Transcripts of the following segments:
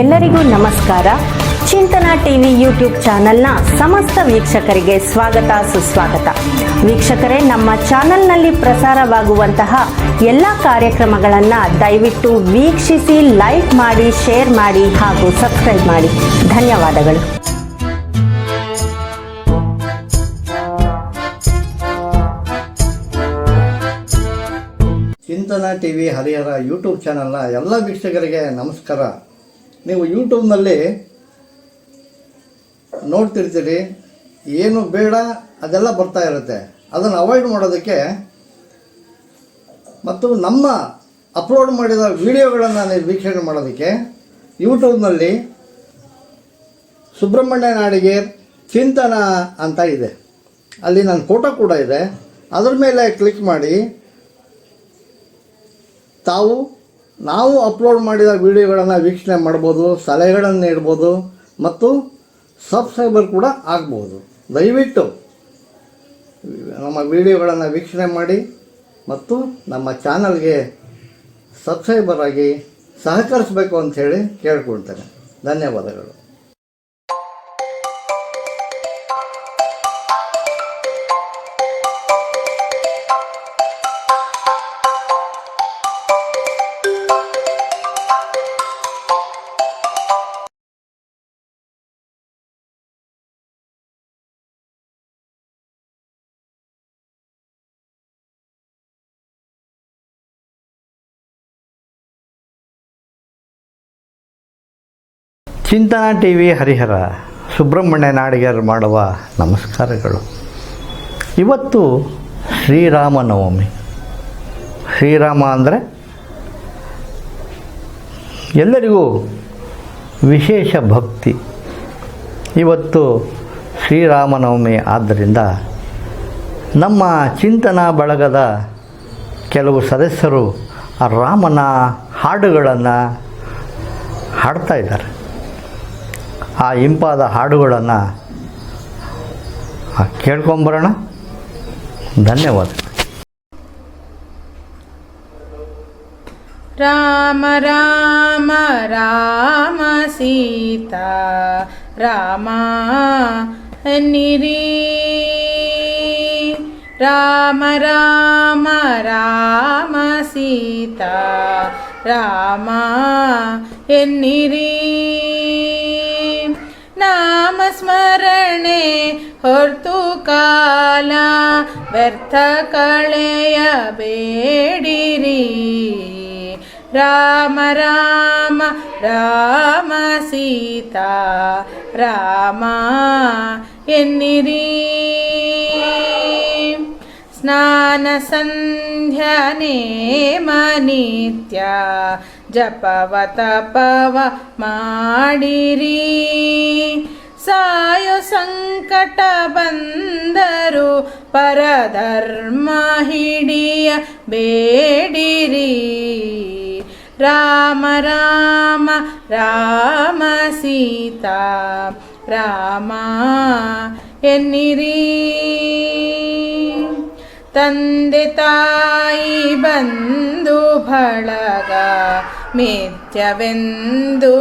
ಎಲ್ಲರಿಗೂ ನಮಸ್ಕಾರ. ಚಿಂತನ ಟಿವಿ ಯೂಟ್ಯೂಬ್ ಚಾನೆಲ್ನ ಸಮಸ್ತ ವೀಕ್ಷಕರಿಗೆ ಸ್ವಾಗತ, ಸುಸ್ವಾಗತ. ವೀಕ್ಷಕರೇ, ನಮ್ಮ ಚಾನೆಲ್ನಲ್ಲಿ ಪ್ರಸಾರವಾಗುವಂತಹ ಎಲ್ಲ ಕಾರ್ಯಕ್ರಮಗಳನ್ನು ದಯವಿಟ್ಟು ವೀಕ್ಷಿಸಿ, ಲೈಕ್ ಮಾಡಿ, ಶೇರ್ ಮಾಡಿ ಹಾಗೂ ಸಬ್ಸ್ಕ್ರೈಬ್ ಮಾಡಿ. ಧನ್ಯವಾದಗಳು. ಚಿಂತನ ಟಿವಿ ಹರಿಹರ ಯೂಟ್ಯೂಬ್ ಚಾನೆಲ್ನ ಎಲ್ಲ ವೀಕ್ಷಕರಿಗೆ ನಮಸ್ಕಾರ. ನೀವು ಯೂಟ್ಯೂಬ್ನಲ್ಲಿ ನೋಡ್ತಿರ್ತೀರಿ, ಏನು ಬೇಡ ಅದೆಲ್ಲ ಬರ್ತಾ ಇರುತ್ತೆ. ಅದನ್ನು ಅವಾಯ್ಡ್ ಮಾಡೋದಕ್ಕೆ ಮತ್ತು ನಮ್ಮ ಅಪ್ಲೋಡ್ ಮಾಡಿದ ವಿಡಿಯೋಗಳನ್ನು ನೀವು ವೀಕ್ಷಣೆ ಮಾಡೋದಕ್ಕೆ ಯೂಟ್ಯೂಬ್ನಲ್ಲಿ ಸುಬ್ರಹ್ಮಣ್ಯ ನಾಡಿಗೆ ಚಿಂತನ ಅಂತ ಇದೆ. ಅಲ್ಲಿ ನನ್ನ ಫೋಟೋ ಕೂಡ ಇದೆ. ಅದರ ಮೇಲೆ ಕ್ಲಿಕ್ ಮಾಡಿ, ತಾವು ನಾವು ಅಪ್ಲೋಡ್ ಮಾಡಿದ ವಿಡಿಯೋಗಳನ್ನು ವೀಕ್ಷಣೆ ಮಾಡ್ಬೋದು, ಸಲಹೆಗಳನ್ನು ನೀಡ್ಬೋದು ಮತ್ತು ಸಬ್ಸ್ಕ್ರೈಬರ್ ಕೂಡ ಆಗ್ಬೋದು. ದಯವಿಟ್ಟು ನಮ್ಮ ವಿಡಿಯೋಗಳನ್ನು ವೀಕ್ಷಣೆ ಮಾಡಿ ಮತ್ತು ನಮ್ಮ ಚಾನಲ್ಗೆ ಸಬ್ಸ್ಕ್ರೈಬರ್ ಆಗಿ ಸಹಕರಿಸಬೇಕು ಅಂಥೇಳಿ ಕೇಳ್ಕೊಳ್ತೇನೆ. ಧನ್ಯವಾದಗಳು. ಚಿಂತನ ಟಿ ವಿ ಹರಿಹರ ಸುಬ್ರಹ್ಮಣ್ಯ ನಾಡಿಗರು ಮಾಡುವ ನಮಸ್ಕಾರಗಳು. ಇವತ್ತು ಶ್ರೀರಾಮನವಮಿ ಶ್ರೀರಾಮ ಅಂದರೆ ಎಲ್ಲರಿಗೂ ವಿಶೇಷ ಭಕ್ತಿ. ಇವತ್ತು ಶ್ರೀರಾಮನವಮಿ ಆದ್ದರಿಂದ ನಮ್ಮ ಚಿಂತನ ಬಳಗದ ಕೆಲವು ಸದಸ್ಯರು ರಾಮನ ಹಾಡುಗಳನ್ನು ಹಾಡ್ತಾ ಇದ್ದಾರೆ. ಆ ಇಂಪಾದ ಹಾಡುಗಳನ್ನು ಕೇಳ್ಕೊಂಬರೋಣ ಧನ್ಯವಾದ ರಾಮ ರಾಮ ರಾಮ ಸೀತಾ ರಾಮ ನಿರಿ ರಾಮ ರಾಮ ರಾಮ ಸೀತಾ ರಾಮ ಎನ್ನಿರಿ ನಾಮ ಸ್ಮರಣೆ ಹೊರ್ತು ಕಾಲ ವ್ಯರ್ಥ ಕಳೆಯಬೇಡಿರಿ ರಾಮ ರಾಮ ರಾಮ ಸೀತಾ ರಾಮ ಎನ್ನಿರಿ ಸ್ನಾನ ಸಂಧ್ಯಾ ನೇಮ ನಿತ್ಯ ಜಪವ ತಪವ ಮಾಡಿರಿ ಸಾಯೋ ಸಂಕಟ ಬಂದರು ಪರಧರ್ಮ ಹಿಡಿಯ ಬೇಡಿರಿ ರಾಮ ರಾಮ ರಾಮ ಸೀತಾ ರಾಮ ಎನ್ನಿರಿ ತಂದೆ ತಾಯಿ ಬಂದು ಬಳಗ ಮಿಥ್ಯವೆಂದು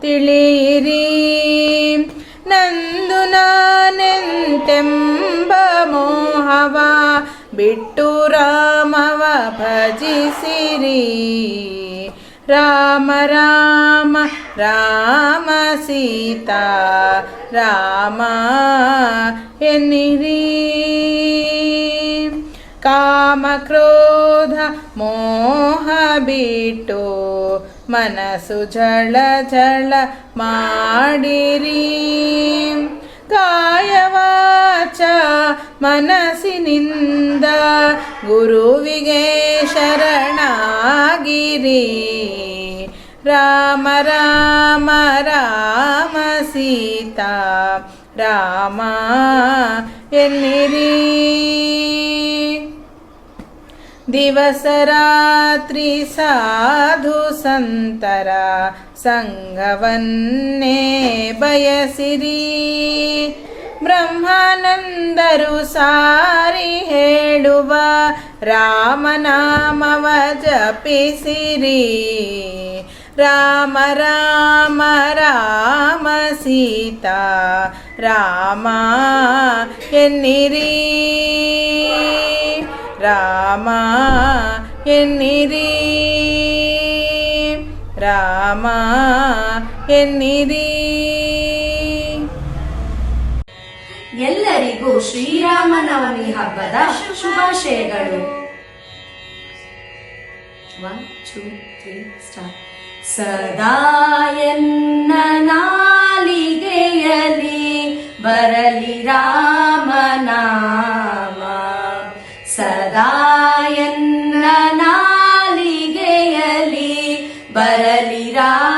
ತಿಳಿಯಿರಿ. ನಂದು ನಾನೆಂತೆಂಬ ಮೋಹವ ಬಿಟ್ಟು ರಾಮವ ಭಜಿಸಿರಿ. ರಾಮ ರಾಮ ರಾಮ ಸೀತಾ, ರಾಮ ಎನ್ನಿರಿ. ಕಾಮ ಕ್ರೋಧ ಮೋಹ ಬಿಟ್ಟು ಮನಸ್ಸು ಝಳ ಝಳ ಮಾಡಿರಿ ಕಾಯವಾಚ ಮನಸ್ಸಿನಿಂದ ಗುರುವಿಗೆ ಶರಣಾಗಿರಿ ರಾಮ ರಾಮ ರಾಮ ಸೀತಾ ರಾಮ ಎನ್ನಿರಿ ದಿವಸ ರಾತ್ರಿ ಸಾಧು ಸಂತರ ಸಂಘವನ್ನೇ ಬಯಸಿರಿ ಬ್ರಹ್ಮಾನಂದರು ಸಾರಿ ಹೇಳುವ ರಾಮನಾಮವ ಜಪಿಸಿರಿ ರಾಮ ರಾಮ ರಾಮ ಸೀತಾ ರಾಮ ಎನ್ನಿರಿ ರಾಮ ಎನ್ನಿರಿ. ರಾಮ ಎನ್ನಿರಿ. ಎಲ್ಲರಿಗೂ ಶ್ರೀರಾಮನವಮಿ ಹಬ್ಬದ ಶುಭಾಶಯಗಳು. ಒನ್ ಟೂ ತ್ರೀ ಸದಾ ಬರಲಿ ರಾಮನಾಮ 지라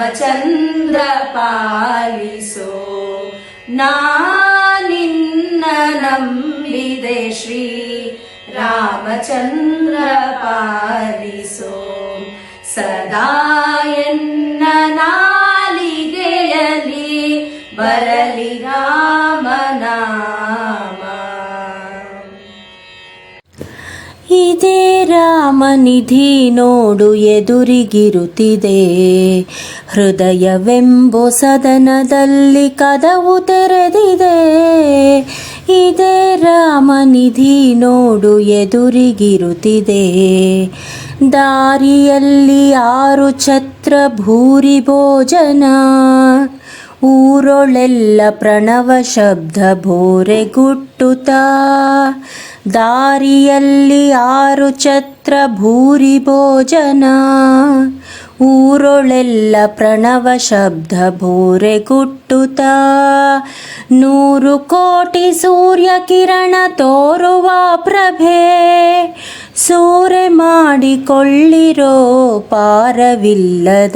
ರಾಮಚಂದ್ರ ಪಾಲಿಸೋ ನಾ ನಿನ್ನ ನಂಬಿದೆ ಶ್ರೀ ರಾಮಚಂದ್ರ ಪಾಲಿಸೋ ಸದಾ ರಾಮನಿಧಿ ನೋಡು ಎದುರಿಗಿರುತ್ತಿದೆ. ಹೃದಯವೆಂಬೋ ಸದನದಲ್ಲಿ ಕದವು ತೆರೆದಿದೆ. ಇದೇ ರಾಮನಿಧಿ ನೋಡು ಎದುರಿಗಿರುತ್ತಿದೆ. ದಾರಿಯಲ್ಲಿ ಆರು ಛತ್ರ ಭೂರಿ ಭೋಜನ, ಊರೊಳೆಲ್ಲ ಪ್ರಣವ ಶಬ್ದ ಭೋರೆಗುಟ್ಟುತ್ತಾ ದಾರಿಯಲ್ಲಿ ಆರು ಛತ್ರ ಭೂರಿ ಭೋಜನ, ಊರೊಳೆಲ್ಲ ಪ್ರಣವ ಶಬ್ದ ಭೂರೆ ಗುಟ್ಟುತ. ನೂರು ಕೋಟಿ ಸೂರ್ಯ ಕಿರಣ ತೋರುವ ಪ್ರಭೆ, ಸೂರೆ ಮಾಡಿಕೊಳ್ಳಿರೋ ಪಾರವಿಲ್ಲದ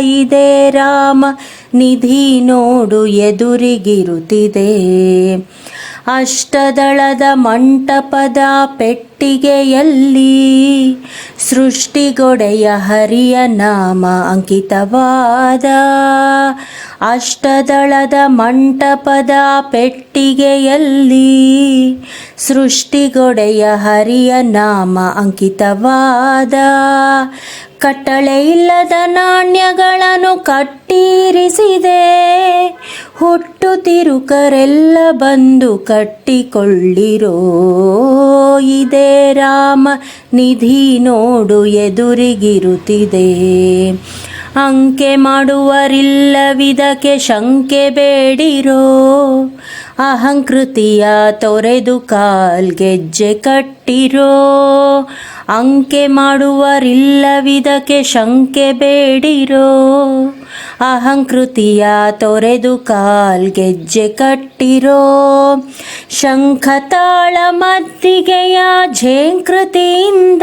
ಇದೆ ರಾಮ ನಿಧಿ ನೋಡು ಎದುರಿಗಿರುತ್ತಿದೆ. ಅಷ್ಟದಳದ ಮಂಟಪದ ಪೆಟ್ಟಿಗೆಯಲ್ಲಿ ಸೃಷ್ಟಿಗೊಡೆಯ ಹರಿಯ ನಾಮ ಅಂಕಿತವಾದ ಅಷ್ಟದಳದ ಮಂಟಪದ ಪೆಟ್ಟಿಗೆಯಲ್ಲಿ ಸೃಷ್ಟಿಗೊಡೆಯ ಹರಿಯ ನಾಮ ಅಂಕಿತವಾದ ಕಟ್ಟಳೆ ಇಲ್ಲದ ನಾಣ್ಯಗಳನ್ನು ಕಟ್ಟಿರಿಸಿದೆ. ಹುಟ್ಟು ತಿರುಕರೆಲ್ಲ ಬಂದು ಕಟ್ಟಿಕೊಳ್ಳಿರೋ ಇದೇ ರಾಮ ನಿಧಿ ನೋಡು ಎದುರಿಗಿರುತ್ತಿದೆ. ಅಂಕೆ ಮಾಡುವರಿಲ್ಲವಿದಕ್ಕೆ ಶಂಕೆ ಬೇಡಿರೋ ಅಹಂಕೃತಿಯ ತೊರೆದು ಕಾಲ್ಗೆಜ್ಜೆ ಕಟ್ಟಿರೋ ಅಂಕೆ ಮಾಡುವರಿಲ್ಲವಿದಕ್ಕೆ ಶಂಕೆ ಬೇಡಿರೋ ಅಹಂಕೃತಿಯ ತೊರೆದು ಕಾಲ್ ಗೆಜ್ಜೆ ಕಟ್ಟಿರೋ ಶಂಖತಾಳ ಮದ್ದಿಗೆಯ ಝೇಂಕೃತಿಯಿಂದ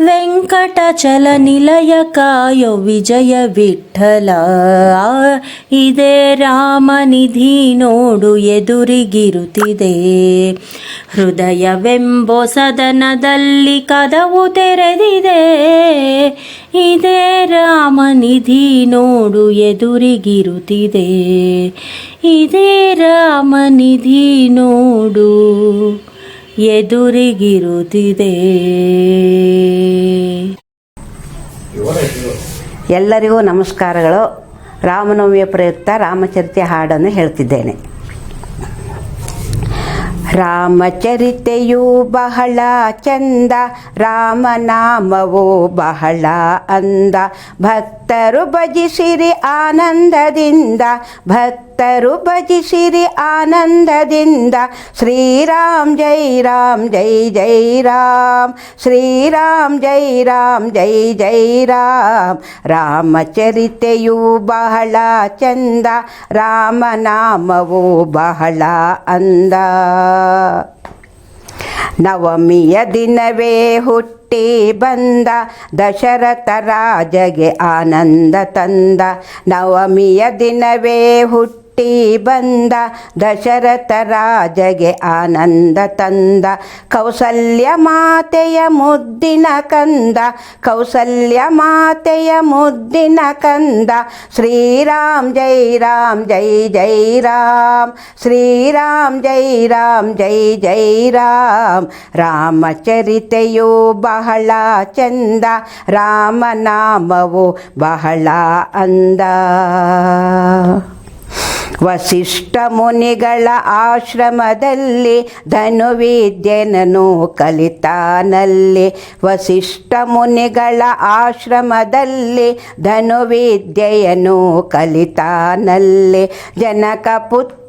ವೆಂಕಟಚಲ ನಿಲಯ ಕಾಯೋ ವಿಜಯ ವಿಠಲ. ಇದೇ ರಾಮನಿಧಿ ನೋಡು ಎದುರಿಗಿರುತ್ತಿದೆ. ಹೃದಯವೆಂಬೋ ಸದನದಲ್ಲಿ ಕದವು ತೆರೆದಿದೆ. ಇದೇ ರಾಮನಿಧಿ ನೋಡು ಎದುರಿಗಿರುತ್ತಿದೆ. ಇದೇ ರಾಮನಿಧಿ ನೋಡು ಎದುರಿಗಿರುತ್ತಿದೆ. ಎಲ್ಲರಿಗೂ ನಮಸ್ಕಾರಗಳು. ರಾಮನವಮಿಯ ಪ್ರಯುಕ್ತ ರಾಮಚರಿತೆ ಹಾಡನ್ನು ಹೇಳ್ತಿದ್ದೇನೆ. ರಾಮಚರಿತೆಯು ಬಹಳ ಚಂದ ರಾಮನಾಮವೋ ಬಹಳ ಅಂದ. ಭಕ್ತರು ಭಜಿಸಿರಿ ಆನಂದದಿಂದ ಭಕ್ತರು ಭಜಿಸಿರಿ ಆನಂದದಿಂದ ಶ್ರೀರಾಮ್ ಜೈ ರಾಮ್ ಜೈ ಜೈ ರಾಮ್ ಶ್ರೀರಾಮ್ ಜೈ ರಾಮ್ ಜೈ ಜೈ ರಾಮ್ ರಾಮಚರಿತೆಯು ಬಹಳ ಚಂದ ರಾಮನಾಮವು ಬಹಳ ಅಂದ ನವಮಿಯ ದಿನವೇ ಹುಟ್ಟಿ ಬಂದ ದಶರಥ ರಾಜಗೆ ಆನಂದ ತಂದ ನವಮಿಯ ದಿನವೇ ಹುಟ್ಟಿ ಬಂದ ದಶರಥ ರಾಜಗೆ ಆನಂದ ತಂದ. ಕೌಸಲ್ಯ ಮಾತೆಯ ಮುದ್ದಿನ ಕಂದ. ಕೌಸಲ್ಯ ಮಾತೆಯ ಮುದ್ದಿನ ಕಂದ. ಶ್ರೀರಾಮ್ ಜೈ ರಾಮ್, ಜೈ ಜೈ ರಾಮ್. ಶ್ರೀರಾಮ್ ಜೈ ರಾಮ್, ಜೈ ಜೈ ರಾಮ್. ರಾಮಚರಿತೆಯು ಬಹಳ ಚಂದ. ರಾಮನಾಮವು ಬಹಳ ಅಂದ. ವಸಿಷ್ಠ ಮುನಿಗಳ ಆಶ್ರಮದಲ್ಲಿ ಧನುವಿದ್ಯೆನನು ಕಲಿತಾನಲ್ಲಿ. ವಸಿಷ್ಠ ಮುನಿಗಳ ಆಶ್ರಮದಲ್ಲಿ ಧನುವಿದ್ಯೆಯನು ಕಲಿತಾನಲ್ಲಿ. ಜನಕ ಪುತ್ರಿಯ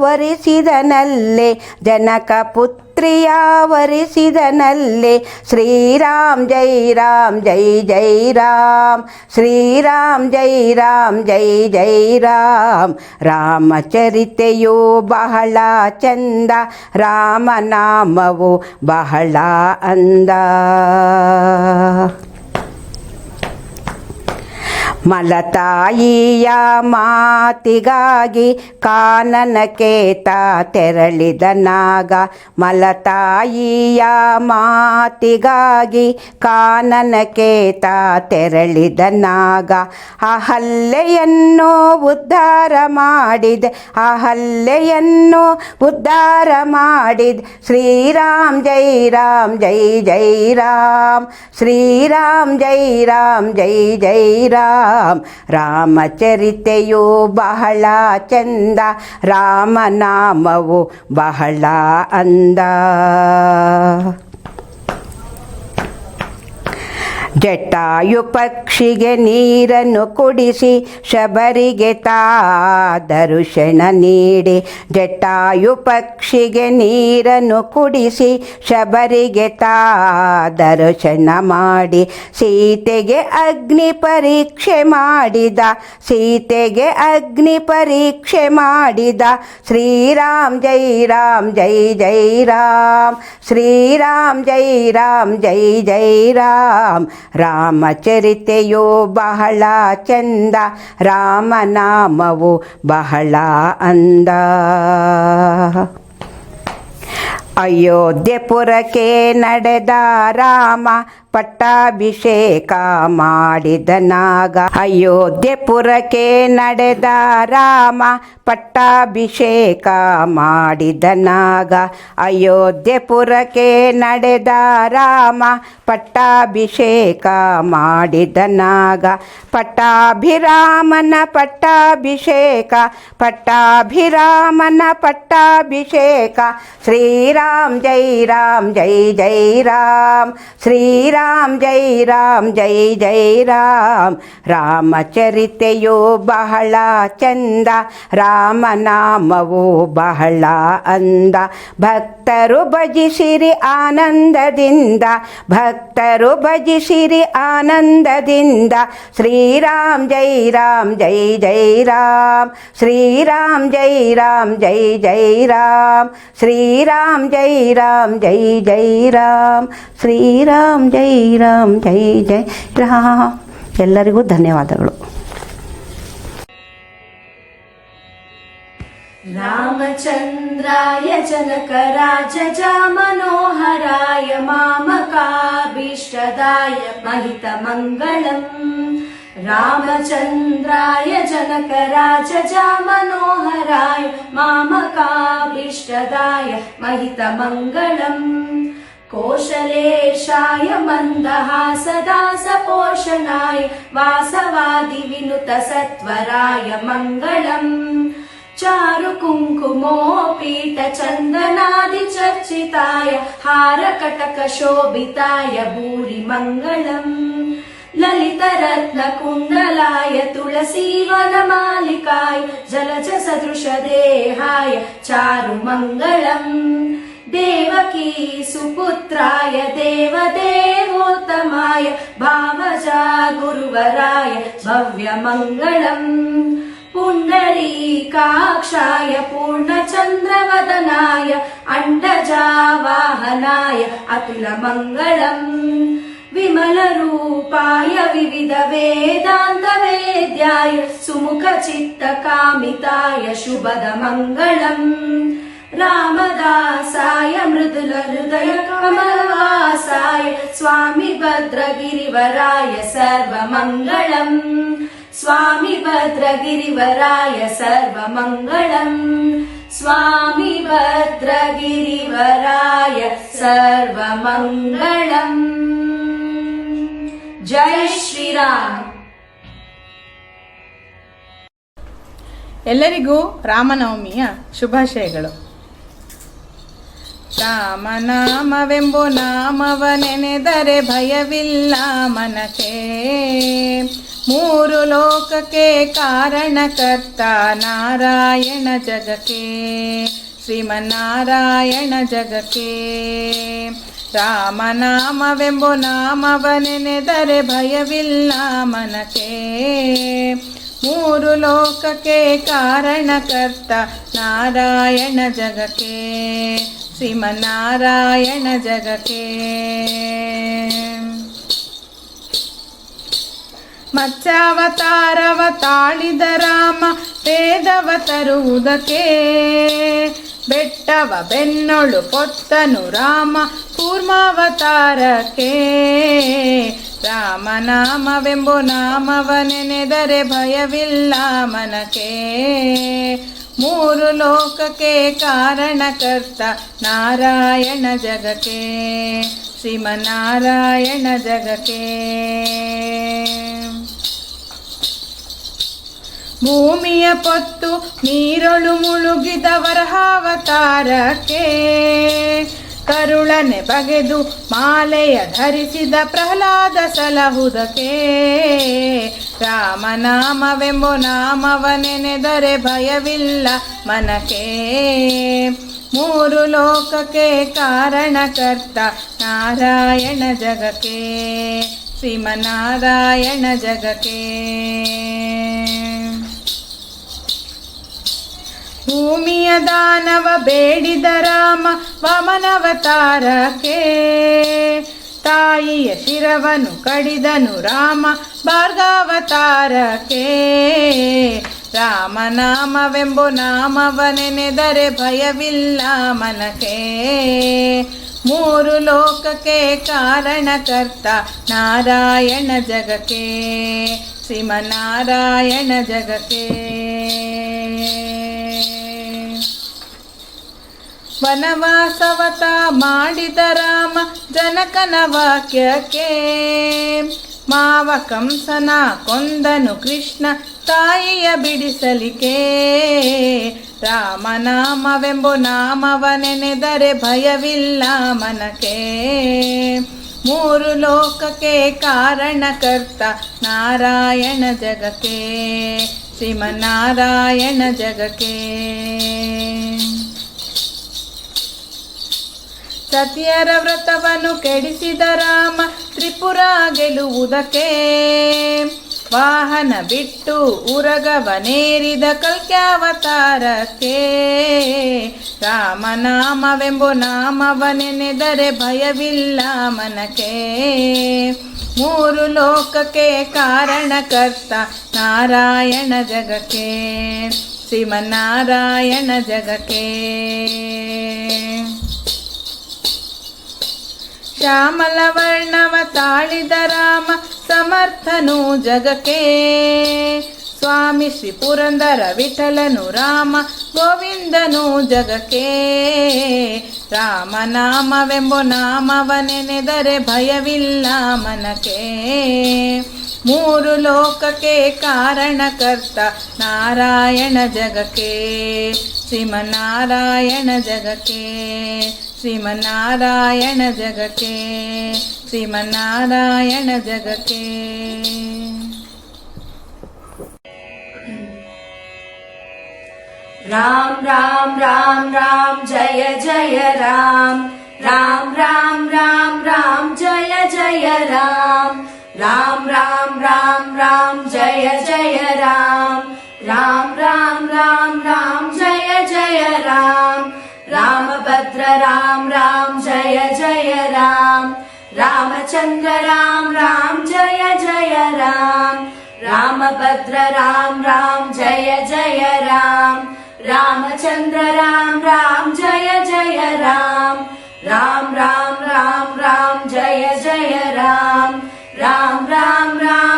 ವರಿಸಿದನಲ್ಲೇ ಜನಕ ಪುತ್ರಿಯ ವರಿಸಿದನಲ್ಲೇ ಶ್ರೀರಾಮ್ ಜೈ ರಾಮ್ ಜೈ ಜೈ ರಾಮ್ ಶ್ರೀರಾಮ್ ಜೈ ರಾಮ್ ಜೈ ಜೈ ರಾಮ್ ರಾಮಚರಿತೆಯು ಬಹಳ ಚಂದ ರಾಮನಾಮವು ಬಹಳ ಅಂದ ಮಲತಾಯಿಯ ಮಾತಿಗಾಗಿ ಕಾನನಕೇತ ತೆರಳಿದ ನಾಗ. ಮಲತಾಯಿಯ ಮಾತಿಗಾಗಿ ಕಾನನಕೇತ ತೆರಳಿದ ನಾಗ. ಆ ಉದ್ಧಾರ ಮಾಡಿದ, ಆ ಹಲ್ಲೆಯನ್ನು ಉದ್ಧಾರ ಮಾಡಿದ. ಶ್ರೀರಾಮ್ ಜೈ ರಾಮ್, ಜೈ ಜೈ ರಾಮ್. ಶ್ರೀರಾಮ್ ಜೈ ರಾಮ್, ಜೈ ಜೈ ರಾಮ್. ರಾಮಚರಿತೆಯು ಬಹಳ ಚಂದ ರಾಮನಾಮವು ಬಹಳ ಅಂದ. ಜಟಾಯು ಪಕ್ಷಿಗೆ ನೀರನ್ನು ಕುಡಿಸಿ ಶಬರಿಗೆ ತಾ ದರ್ಶನ ನೀಡಿ. ಜಟಾಯು ಪಕ್ಷಿಗೆ ನೀರನ್ನು ಕುಡಿಸಿ ಶಬರಿಗೆ ತಾ ದರ್ಶನ ಮಾಡಿ. ಸೀತೆಗೆ ಅಗ್ನಿ ಪರೀಕ್ಷೆ ಮಾಡಿದ, ಸೀತೆಗೆ ಅಗ್ನಿ ಪರೀಕ್ಷೆ ಮಾಡಿದ. ಶ್ರೀರಾಮ್ ಜೈ ರಾಮ್, ಜೈ ಜೈ ರಾಮ್. ಶ್ರೀರಾಮ್ ಜೈ ರಾಮ್, ಜೈ ಜೈ ರಾಮ್. ರಾಮಚರಿತೆಯು ಬಹಳ ಚಂದ ರಾಮನಾಮವು ಬಹಳ ಅಂದ. ಅಯೋಧ್ಯಪುರಕ್ಕೆ ನಡೆದ ರಾಮ ಪಟ್ಟಾಭಿಷೇಕ ಮಾಡಿದ ನಾಗ. ಅಯೋಧ್ಯಪುರಕ್ಕೆ ನಡೆದ ರಾಮ ಪಟ್ಟಾಭಿಷೇಕ ಮಾಡಿದ ನಾಗ. ಅಯೋಧ್ಯಪುರಕ್ಕೆ ನಡೆದ ರಾಮ ಪಟ್ಟಾಭಿಷೇಕ ಮಾಡಿದ ನಾಗ. ಪಟ್ಟಾಭಿರಾಮನ ಪಟ್ಟಾಭಿಷೇಕ ಪಟ್ಟಾಭಿರಾಮನ ಪಟ್ಟಾಭಿಷೇಕ, ಶ್ರೀರಾಮ್ ಜೈ ರಾಮ್ ಜೈ ಜೈ ರಾಮ್ ಶ್ರೀರಾಮ್ ಜೈ ರಾಮ್ ಜೈ ಜೈ ರಾಮ್ ರಾಮಚರಿತೆಯು ಬಹಳ ಚಂದ ರಾಮನಾಮವು ಬಹಳ ಅಂದ ಭಕ್ತರು ಭಜಿಸಿರಿ ಆನಂದದಿಂದ ಭಕ್ತರು ಭಜಿಸಿರಿ ಆನಂದದಿಂದ ಶ್ರೀರಾಮ್ ಜೈ ರಾಮ್ ಜೈ ಜೈ ರಾಮ್ ಶ್ರೀರಾಮ್ ಜೈ ರಾಮ್ ಜೈ ಜೈ ರಾಮ್ ಶ್ರೀರಾಮ್ ಜೈ ರಾಮ್ ಜೈ ಜೈ ರಾಮ್ ಶ್ರೀರಾಮ್ ಜೈ ರಾಮ್ ಜೈ ಜೈ ರಾಮ್ ಎಲ್ಲರಿಗೂ ಧನ್ಯವಾದಗಳು रामचन्द्राय जनकराजजा मनोहराय मामकाभीष्टदाय महितमङ्गलम् रामचन्द्राय जनकराज जनकराजजामनोहराय मामकाभीष्टदाय महितमङ्गलम्। कोशलेशाय मन्दहासदासपोषणाय वासवादिविनुतसत्वराय मङ्गलम्। चारुकुङ्कुमोपीठचन्दनादिचर्चिताय हारकटकशोभिताय भूरिमङ्गलम्। ललितरत्नकुण्डलाय तुलसीवनमालिकाय जलज सदृशदेहाय चारुमङ्गलम्। देवकी सुपुत्राय देवदेवोत्तमाय भावजा गुरुवराय भव्यमङ्गलम्। पुण्डरीकाक्षाय पूर्णचन्द्रवदनाय अण्डजावाहनाय अतुलमङ्गलम् విమల రూపాయ వివిధ వేదాంత వేద్యాయ సుముఖ చిత్త కామితాయ శుభద మంగళం. రామదాసాయ మృదుల హృదయ కమలవాసాయ స్వామి భద్రగిరివరాయ సర్వమంగళం స్వామి భద్రగిరివరాయ సర్వమంగళం స్వామి భద్రగిరివరాయ సర్వమంగళం ಜೈ ಶ್ರೀರಾಮ್. ಎಲ್ಲರಿಗೂ ರಾಮನವಮಿಯ ಶುಭಾಶಯಗಳು. ರಾಮನಾಮವೆಂಬು ನಾಮವ ನೆನೆದರೆ ಭಯವಿಲ್ಲ ಮನಕ್ಕೆ ಮೂರು ಲೋಕಕ್ಕೆ ಕಾರಣಕರ್ತ ನಾರಾಯಣ ಜಗಕ್ಕೆ, ಶ್ರೀಮನ್ನಾರಾಯಣ ಜಗಕ್ಕೆ. ರಾಮನಾಮವೆಂಬು ನಾಮವ ನೆನೆದರೆ ಭಯವಿಲ್ಲ ಮನಕ್ಕೆ ಮೂರು ಲೋಕಕ್ಕೆ ಕಾರಣಕರ್ತ ನಾರಾಯಣ ಜಗಕ್ಕೆ ಶ್ರೀಮನ್ನಾರಾಯಣ ಜಗಕ್ಕೆ ಮತ್ಸ್ಯಾವತಾರವ ತಾಳಿದ ರಾಮ ವೇದವ ತರುವುದಕ್ಕೆ ಬೆಟ್ಟವ ಬೆನ್ನೊಳು ಪೊತ್ತನು ರಾಮ ಕೂರ್ಮಾವತಾರಕ್ಕೆ ರಾಮನಾಮವೆಂಬು ನಾಮವ ನೆನೆದರೆ ಭಯವಿಲ್ಲ ಮನಕ್ಕೆ ಮೂರು ಲೋಕಕ್ಕೆ ಕಾರಣಕರ್ತ ನಾರಾಯಣ ಜಗಕ್ಕೆ ಶ್ರೀಮನ್ನಾರಾಯಣ ಜಗಕ್ಕೆ ಭೂಮಿಯ ಪೊತ್ತು ನೀರೊಳು ಮುಳುಗಿದ ವರಹಾವತಾರಕ್ಕೆ ಕರುಳನೆ ಬಗೆದು ಮಾಲೆಯ ಧರಿಸಿದ ಪ್ರಹ್ಲಾದ ಸಲಹುದಕ್ಕೆ. ರಾಮನಾಮವೆಂಬೋ ನಾಮವ ನೆನೆದರೆ ಭಯವಿಲ್ಲ ಮನಕೆ ಮೂರು ಲೋಕಕ್ಕೆ ಕಾರಣಕರ್ತ ನಾರಾಯಣ ಜಗಕ್ಕೆ. ಶ್ರೀಮನಾರಾಯಣ ಜಗಕ್ಕೆ. ಭೂಮಿಯ ದಾನವ ಬೇಡಿದ ರಾಮ, ವಮನವತಾರಕ್ಕೆ. ತಾಯಿಯ ಶಿರವನು ಕಡಿದನು ರಾಮ ಭಾರ್ಗಾವತಾರಕ್ಕೆ ರಾಮನಾಮವೆಂಬು ನಾಮವ ನೆನೆದರೆ ಭಯವಿಲ್ಲ ಮನಕೆ ಮೂರು ಲೋಕಕ್ಕೆ ಕಾರಣಕರ್ತ ನಾರಾಯಣ ಜಗಕ್ಕೆ, ಶ್ರೀಮನಾರಾಯಣ ಜಗಕ್ಕೆ. ವನವಾಸವತ ಮಾಡಿದ ರಾಮ ಜನಕನ ವಾಕ್ಯಕ್ಕೆ ಮಾವ ಕಂಸನ ಕೊಂದನು ಕೃಷ್ಣ ತಾಯಿಯ ಬಿಡಿಸಲಿಕೆ ರಾಮನಾಮವೆಂಬು ನಾಮವ ನೆನೆದರೆ ಭಯವಿಲ್ಲ ಮನಕೆ ಮೂರು ಲೋಕಕ್ಕೆ ಕಾರಣಕರ್ತ ನಾರಾಯಣ ಜಗಕ್ಕೆ ಶ್ರೀಮನಾರಾಯಣ ಜಗಕ್ಕೆ. ಸತಿಯರ ವ್ರತವನ್ನು ಕೆಡಿಸಿದ ರಾಮ ತ್ರಿಪುರ ಗೆಲುವುದಕ್ಕೆ ವಾಹನ ಬಿಟ್ಟು ಉರಗವನೇರಿದ ಕಲ್ಕ್ಯಾವತಾರಕ್ಕೆ. ರಾಮನಾಮವೆಂಬು ನಾಮವನೆನೆದರೆ ಭಯವಿಲ್ಲ ಮನಕ್ಕೆ. ಮೂರು ಲೋಕಕ್ಕೆ ಕಾರಣಕರ್ತ ನಾರಾಯಣ ಜಗಕ್ಕೆ. ಶ್ರೀಮನ್ನಾರಾಯಣ ಜಗಕ್ಕೆ. ಶ್ಯಾಮಲ ವರ್ಣವ ತಾಳಿದ ರಾಮ ಸಮರ್ಥನು ಜಗಕ್ಕೆ. ಸ್ವಾಮಿ ಶ್ರೀ ಪುರಂದರ ವಿಠಲನು ರಾಮ ಗೋವಿಂದನು ಜಗಕ್ಕೆ. ರಾಮನಾಮವೆಂಬು ನಾಮವ ನೆನೆದರೆ ಭಯವಿಲ್ಲ ಮನಕೆ ಮೂರು ಲೋಕಕ್ಕೆ ಕಾರಣಕರ್ತ ನಾರಾಯಣ ಜಗಕ್ಕೆ. శ్రీమన్నారాయణ జగకే శ్రీమన్నారాయణ జగకే శ్రీమన్నారాయణ జగకే రామ్ రామ్ రామ్ రామ్ జయ జయ రామ్ రామ్ రామ్ రామ్ రామ్ జయ జయ రామ్ రామ్ రామ్ రామ్ రామ్ జయ జయ రామ్ రామ్ రామ్ రామ్ రామ్ జయ जय राम रामभद्र राम राम जय जय राम रामचन्द्र राम राम जय जय राम रामभद्र राम राम जय जय राम रामचन्द्र राम राम जय जय राम राम राम राम राम जय जय राम राम राम राम राम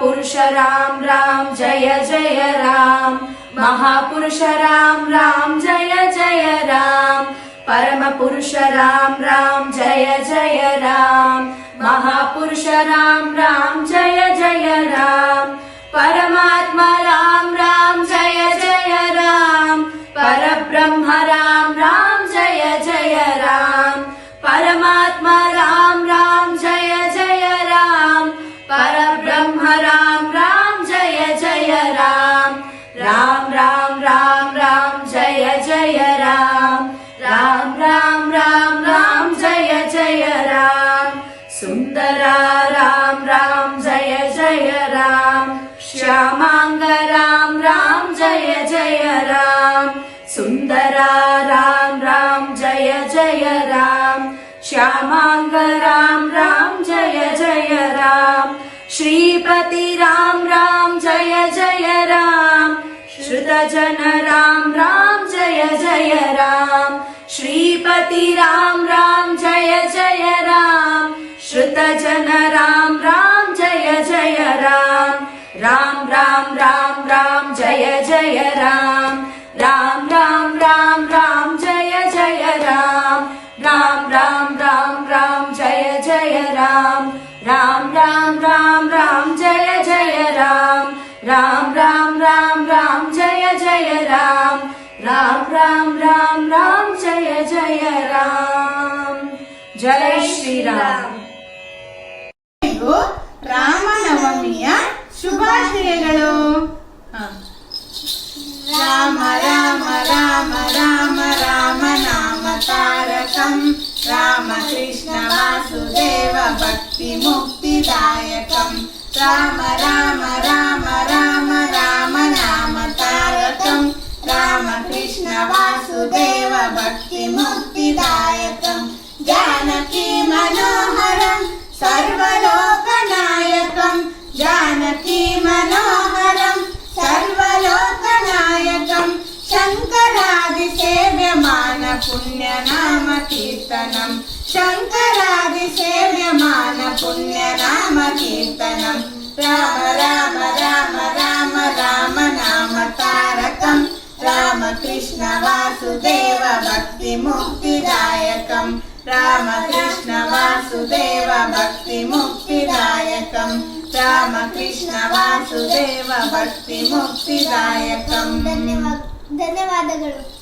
पुरुष राम राम जय जय राम। महापुरुष राम राम जय जय राम। परम पुरुष राम राम जय जय राम। महापुरुष राम राम जय जय राम। परमात्मा राम राम जय जय राम। परब्रह्म राम राम राम राम जय जय राम। सुन्दरा राम राम जय जय राम। श्यामाङ्ग राम राम जय जय राम। श्रीपति राम राम जय जय राम। श्रुतजन राम राम जय जय राम। श्रीपति राम राम जय जय राम। श्रुतजन राम राम जय जय राम राम राम राम राम जय जय राम राम राम राम राम जय जय राम राम राम राम राम जय जय राम राम राम राम राम जय जय राम राम राम राम राम जय जय राम राम राम राम राम जय जय राम जय श्री राम रामनवमिया ಶುಭಾಶಯಗಳು ರಾಮ ರಾಮ ರಾಮ ರಾಮ ರಾಮ ನಾಮ ತಾರಕಂ ರಾಮ ಕೃಷ್ಣ ವಾಸುದೇವ ಭಕ್ತಿ ಮುಕ್ತಿದಾಯಕಂ ರಾಮ ರಾಮ ರಾಮ ರಾಮ ರಾಮ ನಾಮ ತಾರಕಂ ರಾಮ ಕೃಷ್ಣ ವಾಸುದೇವ ಭಕ್ತಿ ಮುಕ್ತಿದಾಯಕಂ ಜಾನಕಿ ಮನೋಹರಂ ಸರ್ವಲೋ जानकी मनोहरं सर्वलोकनायकं शङ्करादिसेव्यमान पुण्यनाम कीर्तनं शङ्करादिसेव्यमान पुण्यनाम कीर्तनं राम राम राम राम राम नाम तारकम् रामकृष्ण वासुदेव भक्तिमुक्तिदायकं रामकृष्ण ರಾಮ ಕೃಷ್ಣ ವಾಸುದೇವ ಭಕ್ತಿ ಮುಕ್ತಿದಾಯಕಂ ಧನ್ಯವಾದ ಧನ್ಯವಾದಗಳು.